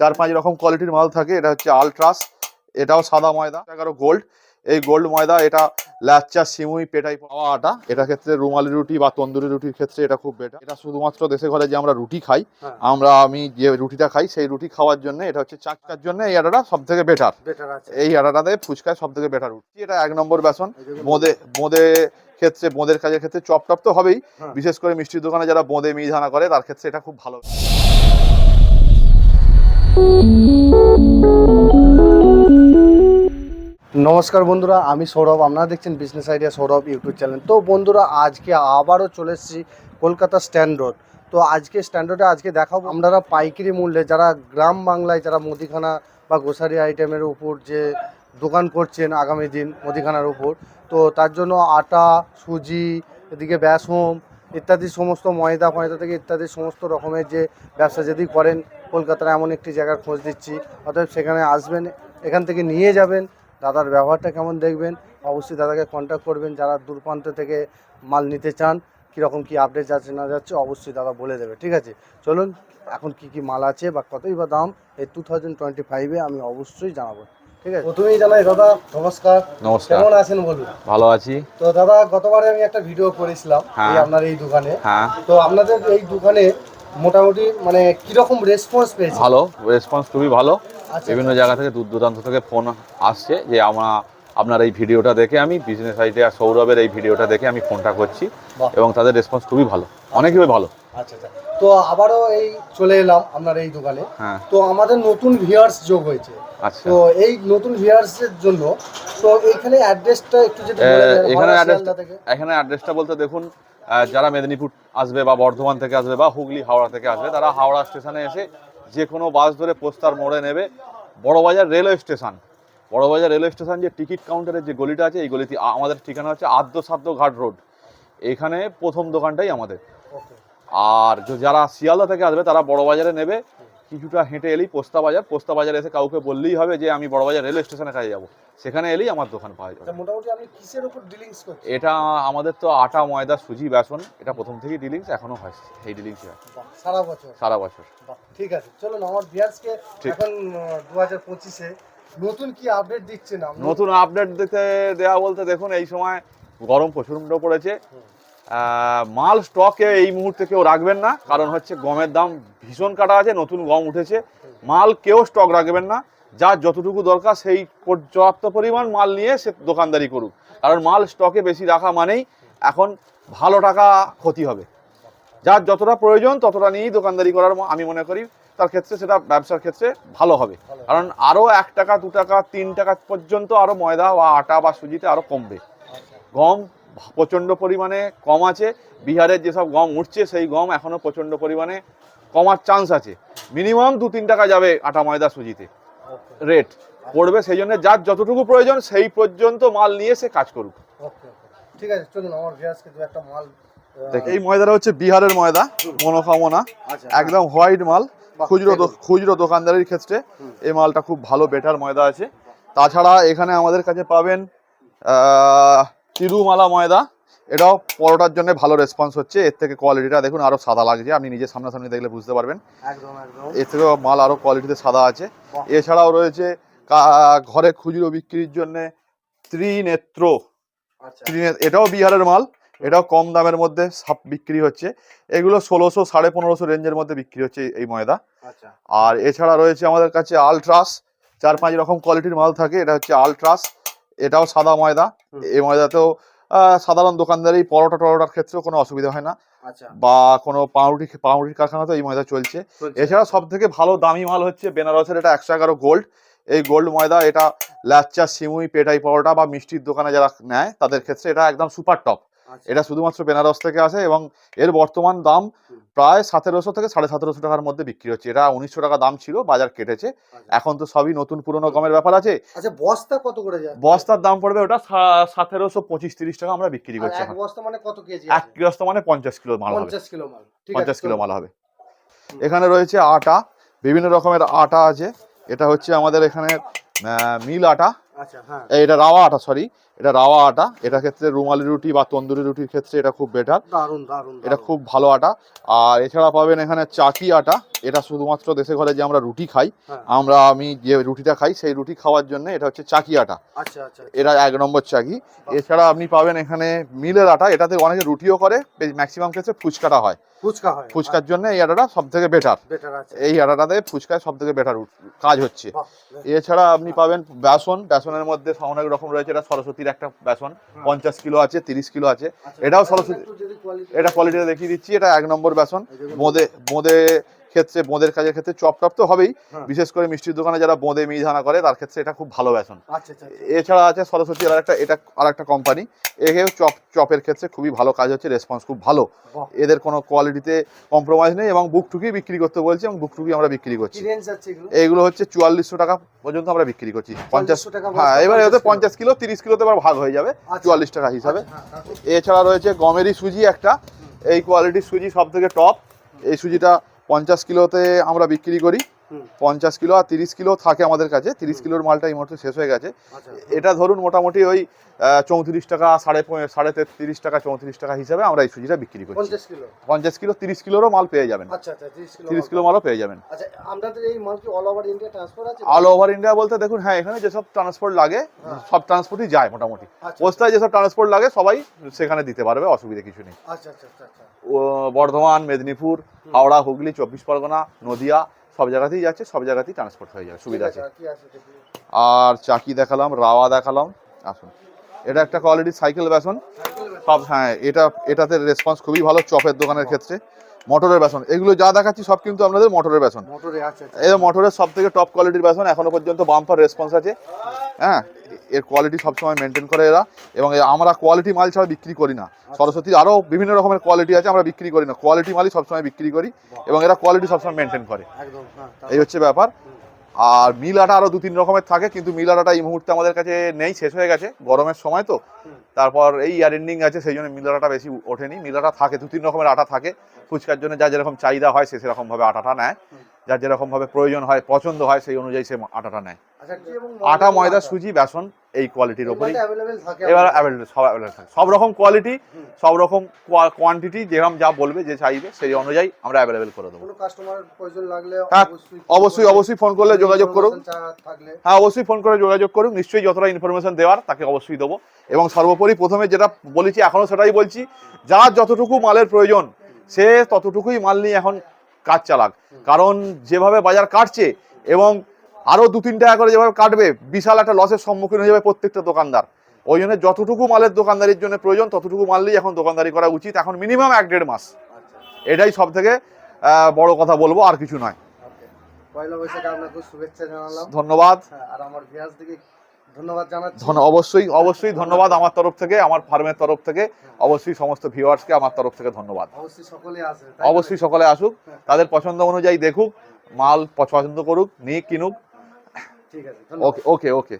চার পাঁচ রকম কোয়ালিটির মাল থাকে এটা হচ্ছে আলট্রাস এটাও সাদা ময়দা এগারো গোল্ড এই গোল্ড ময়দা এটা ল্যাচা সিমুই পেটাই পাওয়া আটা এটা ক্ষেত্রে রুমালি রুটি বা তন্দুরি রুটির ক্ষেত্রে এটা খুব বেটার এটা শুধুমাত্র দেশে ঘরে যে আমরা রুটি খাই হ্যাঁ। আমরা আমি যে রুটিটা খাই সেই রুটি খাওয়ার জন্য এটা হচ্ছে চাকার জন্য এই আটাটা সব থেকে বেটার এই আটাটাতে ফুচকায় সব থেকে বেটার রুটি। এটা এক নম্বর বেসন। বোঁদে বোঁদে ক্ষেত্রে বোঁদের কাজের ক্ষেত্রে চপ টপ তো হবেই। হ্যাঁ। বিশেষ করে মিষ্টির দোকানে যারা বোঁদে মিধানা করে তার ক্ষেত্রে এটা খুব ভালো। নমস্কার বন্ধুরা, আমি সৌরভ। আপনারা দেখছেন business idea Sourav YouTube channel তো বন্ধুরা, আজকে আবারও চলে এসেছি কলকাতা স্ট্যান্ড রোড তো আজকে স্ট্যান্ড রোডে আজকে দেখাবো আপনারা পাইকারি মূল্যে, যারা গ্রাম বাংলায়, যারা মুদিখানা বা গ্রোসারি আইটেমের উপর যে দোকান করছেন আগামী দিন মুদিখানার উপর, তো তার জন্য আটা, সুজি, এদিকে বেসম ইত্যাদি সমস্ত ময়দা ফয়দা থেকে ইত্যাদি সমস্ত রকমের যে ব্যবসা যদি করেন, কলকাতার এমন একটি জায়গার খোঁজ দিচ্ছি। অতএব সেখানে আসবেন, এখান থেকে নিয়ে যাবেন, দাদার ব্যবহারটা কেমন দেখবেন, অবশ্যই দাদাকে কন্ট্যাক্ট করবেন, যারা দূর প্রান্ত থেকে মাল নিতে চান, কীরকম কী আপডেট যাচ্ছে না যাচ্ছে, অবশ্যই দাদা বলে দেবে, ঠিক আছে? চলুন, এখন কি কি মাল আছে বা কতই বা দাম, এই টু থাউজেন্ড টোয়েন্টি ফাইভে আমি অবশ্যই জানাব। ঠিক আছে? প্রথমেই জানাই দাদা নমস্কার। নমস্কার। কেমন আছেন বলুন? ভালো আছি। তো দাদা গতবারে আমি একটা ভিডিও করেছিলাম হ্যাঁ। এই আপনার এই দোকানে। হ্যাঁ। তো আপনাদের এই দোকানে মোটামুটি মানে কীরকম রেসপন্স পেয়েছে? ভালো রেসপন্স খুবই ভালো। আচ্ছা। বিভিন্ন জায়গা থেকে দূর দূরান্ত থেকে ফোন আসছে যে আমরা আপনার এই ভিডিওটা দেখে আমি বিজনেস আইডিয়া সৌরভের এই ভিডিওটা দেখে আমি ফোনটা করছি এবং তাদের রেসপন্স খুবই ভালো। অনেকই ভালো। আচ্ছা আচ্ছা। তো আবারও এই চলে এলাম আপনার এই দোকানে। হ্যাঁ। তো আমাদের নতুন ভিউয়ার্স যোগ হয়েছে। আচ্ছা। তো এই নতুন ভিউয়ার্সের জন্য তো এখানে অ্যাড্রেসটা একটু যদি এখানে হাওড়া অ্যাড্রেস শিয়ালদা থেকে। এখানে অ্যাড্রেসটা বলতে দেখুন যারা মেদিনীপুর আসবে বা বর্ধমান থেকে আসবে বা হুগলি হাওড়া থেকে আসবে তারা হাওড়া স্টেশনে এসে যে কোনো বাস ধরে পোস্তার মোড়ে নেবে Burrabazar railway station. Burrabazar railway station যে টিকিট কাউন্টারের যে গলিটা আছে এই গলিতে আমাদের ঠিকানা হচ্ছে আদ্য সাদ্য ঘাট রোড। এখানে প্রথম দোকানটাই আমাদের। আর যারা শিয়ালদা থেকে আসবে তারা বড়বাজারে নেবে। কিছুটা হেঁটে এলেই পোস্তা বাজার। পোস্তা বাজারে এসে কাউকে বললেই হবে যে আমি বড়বাজার রেলওয়ে স্টেশনে কাজে যাব। সেখানে এলেই আমার দোকান পাওয়া যাবে। মোটামুটি আপনি কিসের উপর ডিলিংস করছেন? এটা আমাদের তো আটা ময়দা সুজি বেসন এটা প্রথম থেকেই ডিলিংস এখনও হয়। এই ডিলিংসই হয় সারা বছর? সারা বছর। ঠিক আছে। চলুন আমার এখন দু হাজার পঁচিশে নতুন কি আপডেট দিচ্ছেন আপনি? নতুন আপডেট দিতে দেওয়া বলতে দেখুন এই সময় গরম প্রচণ্ড পড়েছে। মাল স্টকে এই মুহূর্তে কেউ রাখবেন না, কারণ হচ্ছে গমের দাম ভীষণ কাটা আছে, নতুন গম উঠেছে। মাল কেউ স্টক রাখবেন না যার যতটুকু দরকার সেই পর্যাপ্ত পরিমাণ মাল নিয়ে সে দোকানদারি করুক। কারণ মাল স্টকে বেশি রাখা মানেই এখন ভালো টাকা ক্ষতি হবে। যার যতটা প্রয়োজন ততটা নিয়েই দোকানদারি করার আমি মনে করি, তার ক্ষেত্রে সেটা ব্যবসার ক্ষেত্রে ভালো হবে। কারণ আরও এক টাকা, দু টাকা, তিন টাকা পর্যন্ত আরও ময়দা বা আটা বা সুজিতে আরও কমবে। গম প্রচণ্ড পরিমাণে কম আছে। বিহারের যেসব গম উঠছে সেই গম এখনও প্রচণ্ড পরিমাণে কমার চান্স আছে। মিনিমাম দু তিন টাকা যাবে আটা ময়দা সুজিতে। রেট পড়বে সেই জন্য যার যতটুকু প্রয়োজন সেই পর্যন্ত মাল নিয়ে সে কাজ করুক। ঠিক আছে চলুন আমার ভিউয়ার্সকে দু একটা মাল এই ময়দাটা হচ্ছে বিহারের ময়দা মনোকামনা। আচ্ছা। একদম হোয়াইট মাল খুচরো খুচরো দোকানদারির ক্ষেত্রে। এই মালটা খুব ভালো বেটার ময়দা আছে। তাছাড়া এখানে আমাদের কাছে পাবেন আহ, তিরুমালা ময়দা এটাও পরোটার জন্য ভালো রেসপন্স হচ্ছে। এর থেকে কোয়ালিটিটা দেখুন আরও সাদা লাগছে আপনি নিজে সামনাসামনি দেখলে বুঝতে পারবেন। এর থেকেও মাল আরও কোয়ালিটিতে সাদা আছে। এছাড়াও রয়েছে ঘরে খুচরো বিক্রির জন্য ত্রিনেত্র। আচ্ছা। ত্রিনে- এটাও বিহারের মাল এটাও কম দামের মধ্যে সাপ বিক্রি হচ্ছে। এগুলো ষোলোশো সাড়ে পনেরোশো রেঞ্জের মধ্যে বিক্রি হচ্ছে এই- এই ময়দা। আচ্ছা। আর এছাড়া রয়েছে আমাদের কাছে আলট্রাস চার পাঁচ রকম কোয়ালিটির মাল থাকে এটা হচ্ছে আলট্রাস এটাও সাদা ময়দা। এই ময়দাতেও সাধারণ সাধারণ এই পরোটা টরোটার ক্ষেত্রেও কোনো অসুবিধা হয় না। আচ্ছা। বা কোনো পাউরুটি পাউরুটির কারখানাতে এই ময়দা চলছে। এছাড়া সব থেকে ভালো দামি মাল হচ্ছে বেনারসের এটা একশো এগারো গোল্ড। এই গোল্ড ময়দা এটা ল্যাচা সিমুই পেটাই পরোটা বা মিষ্টির দোকানে যারা নেয় তাদের ক্ষেত্রে এটা একদম সুপার টপ। এটা শুধুমাত্র বেনারস থেকে আসে এবং এর বর্তমান দাম প্রায় সতেরোশো থেকে সাড়ে সতেরোশো টাকার মধ্যে বিক্রি হচ্ছে। এটা উনিশশো টাকা দাম ছিল বাজার কেটেছে। আচ্ছা। এখন তো সবই নতুন পুরনো গমের ব্যাপার আছে। আচ্ছা বস্তা কত করে যায় বস্তার দাম পড়বে ওটা সতেরোশো পঁচিশ তিরিশ টাকা আমরা বিক্রি করছি বস্তা মানে কত কেজি এক গৃহস্থ মানে পঞ্চাশ কিলো মাল হবে। পঞ্চাশ কিলো মাল পঞ্চাশ কিলো মাল হবে। এখানে রয়েছে আটা বিভিন্ন রকমের আটা আছে। এটা হচ্ছে আমাদের এখানে মিল আটা। আচ্ছা হ্যাঁ। এটা রাওয়া আটা সরি এটা রাওয়া আটা। এটা ক্ষেত্রে রুমালি রুটি বা তন্দুরি রুটির ক্ষেত্রে এটা খুব বেটার দারুণ দারুণ এটা খুব ভালো আটা। আর এছাড়া পাবেন এখানে চাকি আটা। এটা শুধুমাত্র দেশে ঘরে যে আমরা রুটি খাই হ্যাঁ। আমরা আমি যে রুটিটা খাই সেই রুটি খাওয়ার জন্য এটা হচ্ছে চাকি আটা। আচ্ছা আচ্ছা এটা এক নম্বর চাকি। এছাড়া আপনি পাবেন এখানে মিলের আটা। এটাতে অনেকে রুটিও করে ম্যাক্সিমাম ক্ষেত্রে ফুচকাটা হয়। ফুচকা হয় ফুচকার জন্য এই আটাটা সব থেকে বেটার এই আটাটাতে ফুচকায় সব থেকে বেটার কাজ হচ্ছে। এছাড়া আপনি পাবেন বেসন। বেসনের মধ্যে অনেক রকম রয়েছে। এটা সরস্বতীর একটা বেসন পঞ্চাশ কিলো আছে তিরিশ কিলো আছে। আচ্ছা, এটাও সরস্বতী এটা কোয়ালিটিটা দেখিয়ে দিচ্ছি এটা এক নম্বর বেসন মোদে মোদে বোঁদে বোঁদে ক্ষেত্রে বোঁদের কাজের ক্ষেত্রে চপ টপ তো হবেই হ্যাঁ। বিশেষ করে মিষ্টির দোকানে যারা বোঁদে মিধানা করে তার ক্ষেত্রে এটা খুব ভালো বেসন আচ্ছা আচ্ছা আচ্ছা। এছাড়া আছে সরস্বতী আর একটা এটা আর একটা কোম্পানি একেও চপ চপের ক্ষেত্রে খুবই ভালো কাজ হচ্ছে রেসপন্স খুব ভালো এদের কোনো কোয়ালিটিতে কম্প্রোমাইজ নেই এবং বুকটুকি বিক্রি করতে বলছি এবং বুকটুকি আমরা বিক্রি করছি এগুলো এইগুলো হচ্ছে চুয়াল্লিশশো টাকা পর্যন্ত আমরা বিক্রি করছি পঞ্চাশ 4400 টাকা হ্যাঁ এবার 50 এতে কিলো। পঞ্চাশ কিলো তিরিশ কিলোতে এবার ভাগ হয়ে যাবে। চুয়াল্লিশ টাকা হিসাবে হ্যাঁ? এছাড়া রয়েছে গমেরই সুজি একটা এই কোয়ালিটির সুজি সব থেকে টপ এই সুজিটা পঞ্চাশ কিলোতে আমরা বিক্রি করি। পঞ্চাশ কিলো আর তিরিশ কিলো থাকে আমাদের কাছে। তিরিশ কিলোর মালটা এই মুহূর্তে শেষ হয়ে গেছে। আচ্ছা। এটা ধরুন মোটামুটি ওই চৌত্রিশ টাকা সাড়ে সাড়ে তেত্রিশ টাকা চৌত্রিশ টাকা হিসাবে আমরা এই সুজিটা বিক্রি করছি। পঞ্চাশ কিলো? তিরিশ কিলোরও মাল পেয়ে যাবেন। আচ্ছা আচ্ছা তিরিশ কিলো মালও পেয়ে যাবেন। অল ওভার ইন্ডিয়া বলতে দেখুন হ্যাঁ এখানে যেসব ট্রান্সপোর্ট লাগে হ্যাঁ। সব ট্রান্সপোর্টই যায় মোটামুটি। পোস্টায় যেসব ট্রান্সপোর্ট লাগে সবাই সেখানে দিতে পারবে অসুবিধা কিছু নেই। বর্ধমান মেদিনীপুর হাওড়া হুগলি চব্বিশ পরগনা নদিয়া সব জায়গাতেই যাচ্ছে সব জায়গাতেই ট্রান্সপোর্ট হয়ে যাবে সুবিধা আছে। আর চাকি দেখালাম রাওয়া দেখালাম আসুন। এটা একটা কোয়ালিটি সাইকেল বেসন সব হ্যাঁ এটা এটাতে রেসপন্স খুবই ভালো চপের দোকানের ক্ষেত্রে। মোটরের বেসন এগুলো যা দেখাচ্ছি সব কিন্তু আপনাদের মোটরের বেসন মোটরে আছে আচ্ছা। এই মোটরের সব থেকে টপ কোয়ালিটির বেসন এখনও পর্যন্ত বাম্পার রেসপন্স আছে। হ্যাঁ এর কোয়ালিটি সবসময় মেনটেন করে এরা এবং আমরা কোয়ালিটি মাল ছাড়া বিক্রি করি না। সরস্বতীর আরও বিভিন্ন রকমের কোয়ালিটি আছে আমরা বিক্রি করি না। কোয়ালিটি মালই সবসময় বিক্রি করি এবং এরা কোয়ালিটি সবসময় মেনটেন করে। হ্যাঁ এই হচ্ছে ব্যাপার। আর মিল আটা আরও দু তিন রকমের থাকে কিন্তু মিল আটাটা এই মুহূর্তে আমাদের কাছে নেই শেষ হয়ে গেছে গরমের সময় তো। তারপর এই ইয়ার এন্ডিং আছে সেই জন্য মিল আটাটা বেশি ওঠেনি। মিল আটা থাকে দু তিন রকমের আটা থাকে। ফুচকার জন্য যা যেরকম চাহিদা হয় সে সেরকমভাবে আটাটা নেয়। যার যেরকমভাবে প্রয়োজন হয় পছন্দ হয় সেই অনুযায়ী সে আটাটা নেয়। আচ্ছা আটা ময়দা সুজি বেসন এই কোয়ালিটির ওপরেই এবার অ্যাভেলেবল সব অ্যাভেলেবল থাকে। সব রকম কোয়ালিটি সব রকম কোয়ান্টিটি যেরকম যা বলবে যে চাইবে সেই অনুযায়ী আমরা অ্যাভেলেবেল করে দেবো। কোনো কাস্টমার প্রয়োজন লাগলে হ্যাঁ, অবশ্যই অবশ্যই ফোন করলে যোগাযোগ করুন। হ্যাঁ অবশ্যই ফোন করে যোগাযোগ করুন। নিশ্চয়ই যতটা ইনফরমেশন দেওয়ার তাকে অবশ্যই দেবো। এবং সর্বোপরি প্রথমে যেটা বলেছি এখনও সেটাই বলছি যার যতটুকু মালের প্রয়োজন সে ততটুকুই মাল নিয়ে এখন কাজ চালাক। কারণ যেভাবে বাজার কাটছে এবং আরও দু তিন টাকা করে যেভাবে কাটবে বিশাল একটা লসের সম্মুখীন হয়ে যাবে প্রত্যেকটা দোকানদার। ওই জন্য যতটুকু মালের দোকানদারির জন্য প্রয়োজন ততটুকু মাল নিয়ে এখন দোকানদারি করা উচিত। এখন মিনিমাম এক দেড় মাস। আচ্ছা এটাই সব থেকে বড় কথা বলব আর কিছু নয়। পয়লা বৈশাখে আপনাকে শুভেচ্ছা জানালাম। ধন্যবাদ। হ্যাঁ, আর আমার ভিয়াস দিকে ধন্যবাদ জানাচ্ছি। অবশ্যই অবশ্যই ধন্যবাদ আমার তরফ থেকে আমার ফার্মের তরফ থেকে। অবশ্যই সমস্ত ভিউয়ার্সকে আমার তরফ থেকে ধন্যবাদ। অবশ্যই সকলে আসে অবশ্যই সকলে আসুক। তাদের পছন্দ অনুযায়ী দেখুক মাল পছন্দ করুক নিয়ে কিনুক। ঠিক আছে ধন্যবাদ। ওকে ওকে ওকে।